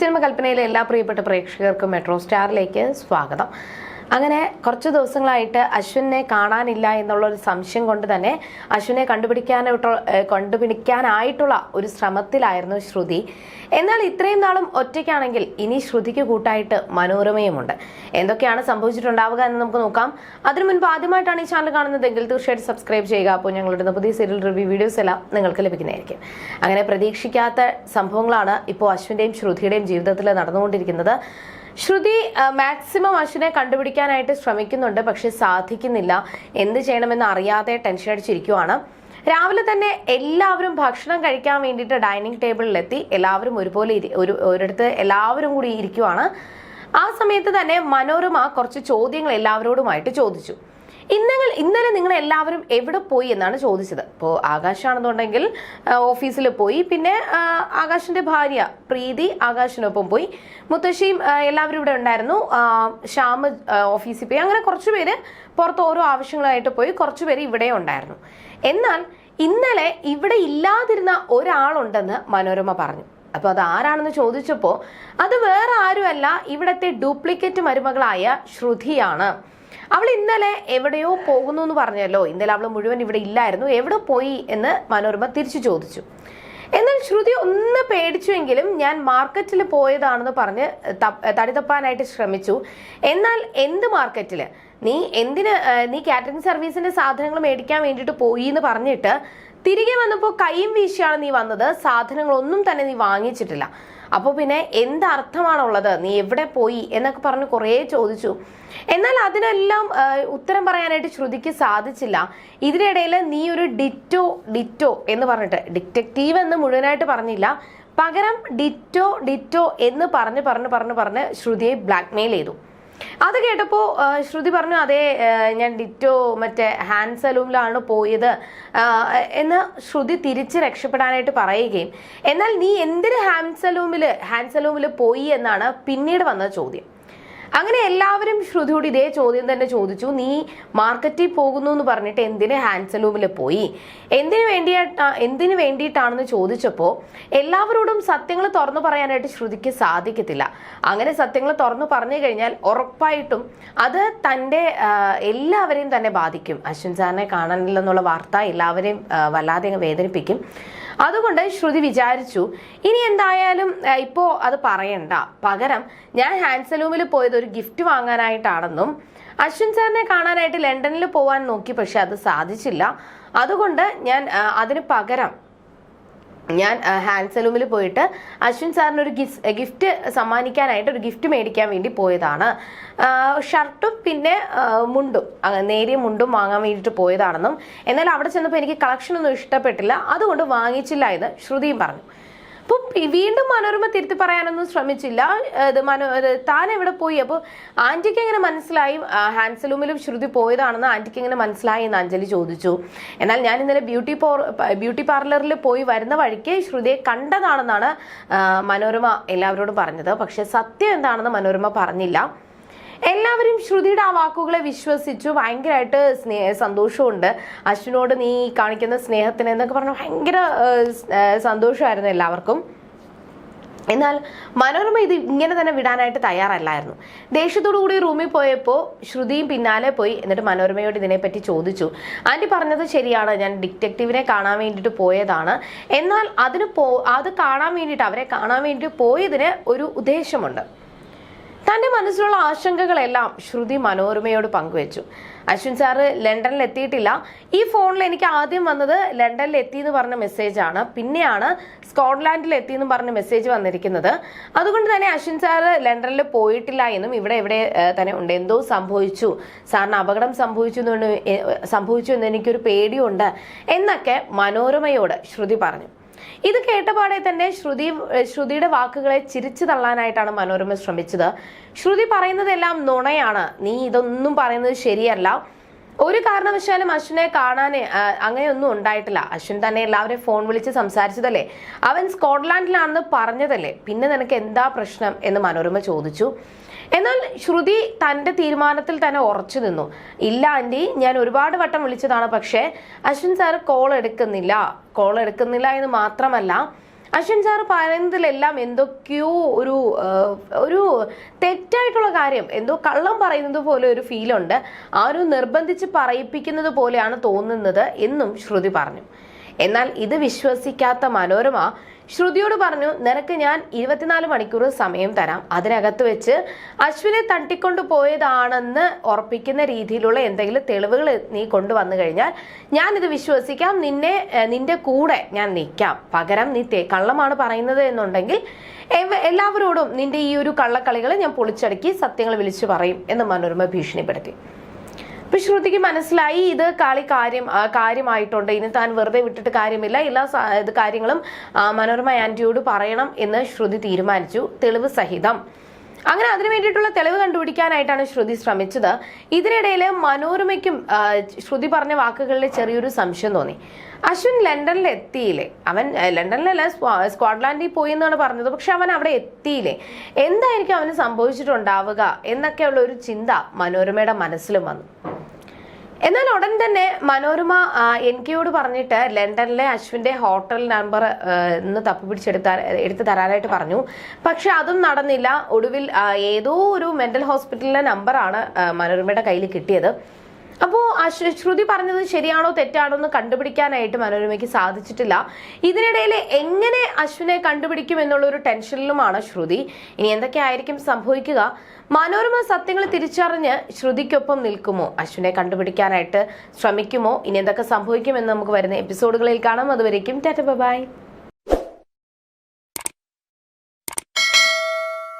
Cinema കൽപ്പനയിലെ എല്ലാ പ്രിയപ്പെട്ട പ്രേക്ഷകർക്കും മെട്രോ സ്റ്റാറിലേക്ക് സ്വാഗതം. അങ്ങനെ കുറച്ച് ദിവസങ്ങളായിട്ട് അശ്വിനെ കാണാനില്ല എന്നുള്ള ഒരു സംശയം കൊണ്ട് തന്നെ അശ്വിനെ കണ്ടുപിടിക്കാനായിട്ട് ഏഹ് കണ്ടുപിടിക്കാനായിട്ടുള്ള ഒരു ശ്രമത്തിലായിരുന്നു ശ്രുതി. എന്നാൽ ഇത്രയും നാളും ഒറ്റയ്ക്കാണെങ്കിൽ ഇനി ശ്രുതിക്ക് കൂട്ടായിട്ട് മനോരമയുമുണ്ട്. എന്തൊക്കെയാണ് സംഭവിച്ചിട്ടുണ്ടാവുക എന്ന് നമുക്ക് നോക്കാം. അതിനു മുൻപ് ആദ്യമായിട്ടാണ് ഈ ചാനൽ കാണുന്നതെങ്കിൽ തീർച്ചയായിട്ടും സബ്സ്ക്രൈബ് ചെയ്യുക. അപ്പോൾ ഞങ്ങളുടെ പുതിയ സീരിയൽ റിവ്യൂ വീഡിയോസ് എല്ലാം നിങ്ങൾക്ക് ലഭിക്കുന്നതായിരിക്കും. അങ്ങനെ പ്രതീക്ഷിക്കാത്ത സംഭവങ്ങളാണ് ഇപ്പോൾ അശ്വിന്റെയും ശ്രുതിയുടെയും ജീവിതത്തിൽ നടന്നുകൊണ്ടിരിക്കുന്നത്. ശ്രുതി മാക്സിമം അശ്വിനെ കണ്ടുപിടിക്കാനായിട്ട് ശ്രമിക്കുന്നുണ്ട് പക്ഷെ സാധിക്കുന്നില്ല. എന്ത് ചെയ്യണമെന്ന് അറിയാതെ ടെൻഷൻ അടിച്ചിരിക്കുവാണ്. രാവിലെ തന്നെ എല്ലാവരും ഭക്ഷണം കഴിക്കാൻ വേണ്ടിയിട്ട് ഡൈനിങ് ടേബിളിലെത്തി എല്ലാവരും ഒരുപോലെ ഒരു ഒരിടത്ത് എല്ലാവരും കൂടി ഇരിക്കുവാണ്. ആ സമയത്ത് തന്നെ മനോരമ കുറച്ച് ചോദ്യങ്ങൾ എല്ലാവരോടുമായിട്ട് ചോദിച്ചു. ഇന്നങ്ങൾ ഇന്നലെ നിങ്ങൾ എല്ലാവരും എവിടെ പോയി എന്നാണ് ചോദിച്ചത്. ഇപ്പോൾ ആകാശാണെന്നുണ്ടെങ്കിൽ ഓഫീസിൽ പോയി. പിന്നെ ആകാശിന്റെ ഭാര്യ പ്രീതി ആകാശിനൊപ്പം പോയി. മുത്തശ്ശിയും എല്ലാവരും ഇവിടെ ഉണ്ടായിരുന്നു. ശ്യാമ ഓഫീസിൽ പോയി. അങ്ങനെ കുറച്ച് പേര് പുറത്ത് ഓരോ ആവശ്യങ്ങളായിട്ട് പോയി. കുറച്ച് പേര് ഇവിടെ ഉണ്ടായിരുന്നു. എന്നാൽ ഇന്നലെ ഇവിടെ ഇല്ലാതിരുന്ന ഒരാളുണ്ടെന്ന് മനോരമ പറഞ്ഞു. അപ്പോൾ അത് ആരാണെന്ന് ചോദിച്ചപ്പോൾ അത് വേറെ ആരുമല്ല ഇവിടത്തെ ഡ്യൂപ്ലിക്കേറ്റ് മരുമകളായ ശ്രുതിയാണ്. അവൾ ഇന്നലെ എവിടെയോ പോകുന്നു എന്ന് പറഞ്ഞല്ലോ. ഇന്നലെ അവൾ മുഴുവൻ ഇവിടെ ഇല്ലായിരുന്നു. എവിടെ പോയി എന്ന് മനോരമ തിരിച്ചു ചോദിച്ചു. എന്നാൽ ശ്രുതി ഒന്ന് പേടിച്ചുവെങ്കിലും ഞാൻ മാർക്കറ്റിൽ പോയതാണെന്ന് പറഞ്ഞ് തടിതപ്പാനായിട്ട് തടി തപ്പാനായിട്ട് ശ്രമിച്ചു. എന്നാൽ എന്ത് മാർക്കറ്റിൽ നീ എന്തിന് നീ കാറ്ററിംഗ് സർവീസിന്റെ സാധനങ്ങൾ മേടിക്കാൻ വേണ്ടിയിട്ട് പോയി എന്ന് പറഞ്ഞിട്ട് തിരികെ വന്നപ്പോൾ കൈയും വീശിയാണ് നീ വന്നത്. സാധനങ്ങളൊന്നും തന്നെ നീ വാങ്ങിച്ചിട്ടില്ല. അപ്പോൾ പിന്നെ എന്തർത്ഥമാണുള്ളത്? നീ എവിടെ പോയി? എന്നൊക്കെ പറഞ്ഞ് കുറേ ചോദിച്ചു. എന്നാൽ അതിനെല്ലാം ഉത്തരം പറയാനായിട്ട് ശ്രുതിക്ക് സാധിച്ചില്ല. ഇതിനിടയിൽ നീ ഒരു ഡിറ്റോ ഡിറ്റോ എന്ന് പറഞ്ഞിട്ട് ഡിറ്റക്റ്റീവ് എന്ന് മുഴുവനായിട്ട് പറഞ്ഞില്ല. പകരം ഡിറ്റോ ഡിറ്റോ എന്ന് പറഞ്ഞ് പറഞ്ഞ് പറഞ്ഞ് പറഞ്ഞ് ശ്രുതിയെ ബ്ലാക്ക്മെയിൽ ചെയ്തു. അത് കേട്ടപ്പോൾ ശ്രുതി പറഞ്ഞു അതെ ഞാൻ ഡിറ്റോ മറ്റേ ഹാൻഡ് സലൂമിലാണ് പോയത്. എന്ന് ശ്രുതി തിരിച്ച് രക്ഷപ്പെടാനായിട്ട് പറയുകയും എന്നാൽ നീ എന്തിന് ഹാൻഡ് സലൂമിൽ ഹാൻഡ് സലൂമിൽ പോയി എന്നാണ് പിന്നീട് വന്ന ചോദ്യം. അങ്ങനെ എല്ലാവരും ശ്രുതിയോട് ഇതേ ചോദ്യം തന്നെ ചോദിച്ചു. നീ മാർക്കറ്റിൽ പോകുന്നു എന്ന് പറഞ്ഞിട്ട് എന്തിന് ഹാൻഡ് സലൂമിൽ പോയി? എന്തിനു വേണ്ടിയ എന്തിനു വേണ്ടിയിട്ടാണെന്ന് ചോദിച്ചപ്പോൾ എല്ലാവരോടും സത്യങ്ങൾ തുറന്നു പറയാനായിട്ട് ശ്രുതിക്ക് സാധിക്കത്തില്ല. അങ്ങനെ സത്യങ്ങൾ തുറന്നു പറഞ്ഞു കഴിഞ്ഞാൽ ഉറപ്പായിട്ടും അത് തന്റെ എല്ലാവരെയും തന്നെ ബാധിക്കും. അശ്വിൻ സാറിനെ കാണാനില്ലെന്നുള്ള വാർത്ത എല്ലാവരെയും വല്ലാതെ വേദനിപ്പിക്കും. അതുകൊണ്ട് ശ്രുതി വിചാരിച്ചു ഇനി എന്തായാലും ഇപ്പോൾ ഇപ്പോ അത് പറയണ്ട. പകരം ഞാൻ ഹാൻഡ് സലൂമിൽ പോയത് ഒരു ഗിഫ്റ്റ് വാങ്ങാനായിട്ടാണെന്നും അശ്വിൻ സാറിനെ കാണാനായിട്ട് ലണ്ടനിൽ പോകാൻ നോക്കി പക്ഷെ അത് സാധിച്ചില്ല. അതുകൊണ്ട് ഞാൻ അതിന് പകരം ഞാൻ ആ, ഹാൻഡ് സലൂമിൽ പോയിട്ട് അശ്വിൻ സാറിന് ഒരു ഗിഫ്റ്റ് സമ്മാനിക്കാനായിട്ട് ഒരു ഗിഫ്റ്റ് മേടിക്കാൻ വേണ്ടി പോയതാണ്. ഷർട്ടും പിന്നെ മുണ്ടും നേരിയ മുണ്ടും വാങ്ങാൻ വേണ്ടിയിട്ട് പോയതാണെന്നും എന്നാൽ അവിടെ ചെന്നപ്പോൾ എനിക്ക് കളക്ഷൻ ഒന്നും ഇഷ്ടപ്പെട്ടില്ല. അതുകൊണ്ട് വാങ്ങിച്ചില്ല എന്ന് ശ്രുതിയും പറഞ്ഞു. അപ്പോൾ വീണ്ടും മനോരമ തിരുത്തി പറയാനൊന്നും ശ്രമിച്ചില്ല. ഇത് മനോ താൻ എവിടെ പോയി? അപ്പോൾ ആന്റിക്ക് എങ്ങനെ മനസ്സിലായി? ഹാൻസലൂമിലും ശ്രുതി പോയതാണെന്ന് ആന്റിക്ക് എങ്ങനെ മനസ്സിലായി എന്ന് അഞ്ജലി ചോദിച്ചു. എന്നാൽ ഞാൻ ഇന്നലെ ബ്യൂട്ടി പോർ ബ്യൂട്ടി പാർലറിൽ പോയി വരുന്ന വഴിക്ക് ശ്രുതിയെ കണ്ടതാണെന്നാണ് മനോരമ എല്ലാവരോടും പറഞ്ഞത്. പക്ഷെ സത്യം എന്താണെന്ന് മനോരമ പറഞ്ഞില്ല. എല്ലാവരും ശ്രുതിയുടെ ആ വാക്കുകളെ വിശ്വസിച്ചു. ഭയങ്കരമായിട്ട് സ്നേഹ സന്തോഷമുണ്ട്. അശ്വിനോട് നീ കാണിക്കുന്ന സ്നേഹത്തിന് എന്നൊക്കെ പറഞ്ഞ് ഭയങ്കര സന്തോഷമായിരുന്നു എല്ലാവർക്കും. എന്നാൽ മനോരമ ഇത് ഇങ്ങനെ തന്നെ വിടാനായിട്ട് തയ്യാറല്ലായിരുന്നു. ദേഷ്യത്തോടു കൂടി റൂമിൽ പോയപ്പോൾ ശ്രുതിയും പിന്നാലെ പോയി എന്നിട്ട് മനോരമയോട് ഇതിനെപ്പറ്റി ചോദിച്ചു. ആന്റി പറഞ്ഞത് ശരിയാണ്. ഞാൻ ഡിറ്റക്റ്റീവിനെ കാണാൻ വേണ്ടിയിട്ട് പോയതാണ്. എന്നാൽ അതിന് പോ അത് കാണാൻ വേണ്ടിയിട്ട് അവരെ കാണാൻ വേണ്ടിയിട്ട് പോയതിന് ഒരു ഉദ്ദേശമുണ്ട്. തന്റെ മനസ്സിലുള്ള ആശങ്കകളെല്ലാം ശ്രുതി മനോരമയോട് പങ്കുവച്ചു. അശ്വിൻ സാറ് ലണ്ടനിൽ എത്തിയിട്ടില്ല. ഈ ഫോണിൽ എനിക്ക് ആദ്യം വന്നത് ലണ്ടനിൽ എത്തി എന്ന് പറഞ്ഞ മെസ്സേജാണ് പിന്നെയാണ് സ്കോട്ട്ലാൻഡിൽ എത്തി എന്ന് പറഞ്ഞ മെസ്സേജ് വന്നിരിക്കുന്നത്. അതുകൊണ്ട് തന്നെ അശ്വിൻ സാറ് ലണ്ടനിൽ പോയിട്ടില്ല എന്നും ഇവിടെ എവിടെ തന്നെ ഉണ്ട്. എന്തോ സംഭവിച്ചു. സാറിന് അപകടം സംഭവിച്ചു എന്ന് സംഭവിച്ചു എന്ന് എനിക്കൊരു പേടിയുണ്ട് എന്നൊക്കെ മനോരമയോട് ശ്രുതി പറഞ്ഞു. ഇത് കേട്ടപാടെ തന്നെ ശ്രുതി ശ്രുതിയുടെ വാക്കുകളെ ചിരിച്ചു തള്ളാനായിട്ടാണ് മനോരമ ശ്രമിച്ചത്. ശ്രുതി പറയുന്നതെല്ലാം നുണയാണ്. നീ ഇതൊന്നും പറയുന്നത് ശരിയല്ല. ഒരു കാരണവശാലും അശ്വിനെ കാണാൻ അങ്ങനെയൊന്നും ഉണ്ടായിട്ടില്ല. അശ്വിൻ തന്നെ എല്ലാവരെയും ഫോൺ വിളിച്ച് സംസാരിച്ചതല്ലേ? അവൻ സ്കോട്ട്ലാൻഡിലാണെന്ന് പറഞ്ഞതല്ലേ? പിന്നെ നിനക്ക് എന്താ പ്രശ്നം എന്ന് മനോരമ ചോദിച്ചു. എന്നാൽ ശ്രുതി തന്റെ തീരുമാനത്തിൽ തന്നെ ഉറച്ചു നിന്നു. ഇല്ല ആന്റി ഞാൻ ഒരുപാട് വട്ടം വിളിച്ചതാണ് പക്ഷേ അശ്വിൻ സാർ കോൾ എടുക്കുന്നില്ല. കോൾ എടുക്കുന്നില്ല എന്ന് മാത്രമല്ല അശ്വിൻ സാർ പറയുന്നതിലെല്ലാം എന്തൊക്കെയോ ഒരു ഒരു തെറ്റായിട്ടുള്ള കാര്യം എന്തോ കള്ളം പറയുന്നത് പോലെ ഒരു ഫീലുണ്ട് ആ ഒരു നിർബന്ധിച്ച് പറയിപ്പിക്കുന്നത് പോലെയാണ് തോന്നുന്നത് എന്നും ശ്രുതി പറഞ്ഞു. എന്നാൽ ഇത് വിശ്വസിക്കാത്ത മനോരമ ശ്രുതിയോട് പറഞ്ഞു നിനക്ക് ഞാൻ ഇരുപത്തിനാല് മണിക്കൂർ സമയം തരാം. അതിനകത്ത് വെച്ച് അശ്വിനെ തട്ടിക്കൊണ്ടു പോയതാണെന്ന് ഉറപ്പിക്കുന്ന രീതിയിലുള്ള എന്തെങ്കിലും തെളിവുകൾ നീ കൊണ്ടുവന്നു കഴിഞ്ഞാൽ ഞാൻ ഇത് വിശ്വസിക്കാം. നിന്നെ നിന്റെ കൂടെ ഞാൻ നിൽക്കാം. പകരം നീ കള്ളമാണ് പറയുന്നത് എന്നുണ്ടെങ്കിൽ എല്ലാവരോടും നിന്റെ ഈ ഒരു കള്ളക്കളികൾ ഞാൻ പൊളിച്ചടക്കി സത്യങ്ങൾ വിളിച്ചു പറയും എന്ന് മനോരമ ഭീഷണിപ്പെടുത്തി. അപ്പൊ ശ്രുതിക്ക് മനസ്സിലായി ഇത് കാളി കാര്യം കാര്യമായിട്ടുണ്ട്. ഇനി താൻ വെറുതെ വിട്ടിട്ട് കാര്യമില്ല. എല്ലാ കാര്യങ്ങളും മനോരമ ആന്റിയോട് പറയണം എന്ന് ശ്രുതി തീരുമാനിച്ചു. തെളിവ് സഹിതം. അങ്ങനെ അതിനു വേണ്ടിയിട്ടുള്ള തെളിവ് കണ്ടുപിടിക്കാനായിട്ടാണ് ശ്രുതി ശ്രമിച്ചത്. ഇതിനിടയിൽ മനോരമയ്ക്കും ശ്രുതി പറഞ്ഞ വാക്കുകളിലെ ചെറിയൊരു സംശയം തോന്നി. അശ്വിൻ ലണ്ടനിൽ എത്തിയില്ലേ? അവൻ ലണ്ടനിലല്ല സ്കോട്ട്ലാൻഡിൽ പോയി എന്നാണ് പറഞ്ഞത്. പക്ഷെ അവൻ അവിടെ എത്തിയില്ലേ? എന്തായിരിക്കും അവന് സംഭവിച്ചിട്ടുണ്ടാവുക എന്നൊക്കെയുള്ള ഒരു ചിന്ത മനോരമയുടെ മനസ്സിലും വന്നു. എന്നാൽ ഉടൻ തന്നെ മനോരമ എൻ കെയോട് പറഞ്ഞിട്ട് ലണ്ടനിലെ അശ്വിന്റെ ഹോട്ടൽ നമ്പർ ഇന്ന് തപ്പി പിടിച്ചെടുത്ത എടുത്തു തരാനായിട്ട് പറഞ്ഞു. പക്ഷെ അതും നടന്നില്ല. ഒടുവിൽ ഏതോ ഒരു മെന്റൽ ഹോസ്പിറ്റലിലെ നമ്പറാണ് മനോരമയുടെ കയ്യിൽ കിട്ടിയത്. അപ്പോൾ ശ്രുതി പറഞ്ഞത് ശരിയാണോ തെറ്റാണോ എന്ന് കണ്ടുപിടിക്കാനായിട്ട് മനോരമയ്ക്ക് സാധിച്ചിട്ടില്ല. ഇതിനിടയിൽ എങ്ങനെ അശ്വിനെ കണ്ടുപിടിക്കും എന്നുള്ള ഒരു ടെൻഷനിലുമാണ് ശ്രുതി. ഇനി എന്തൊക്കെയായിരിക്കും സംഭവിക്കുക? മനോരമ സത്യങ്ങൾ തിരിച്ചറിഞ്ഞ് ശ്രുതിക്കൊപ്പം നിൽക്കുമോ? അശ്വിനെ കണ്ടുപിടിക്കാനായിട്ട് ശ്രമിക്കുമോ? ഇനി എന്തൊക്കെ സംഭവിക്കുമെന്ന് നമുക്ക് വരുന്ന എപ്പിസോഡുകളിൽ കാണാം. അതുവരേക്കും ടാറ്റ ബൈ.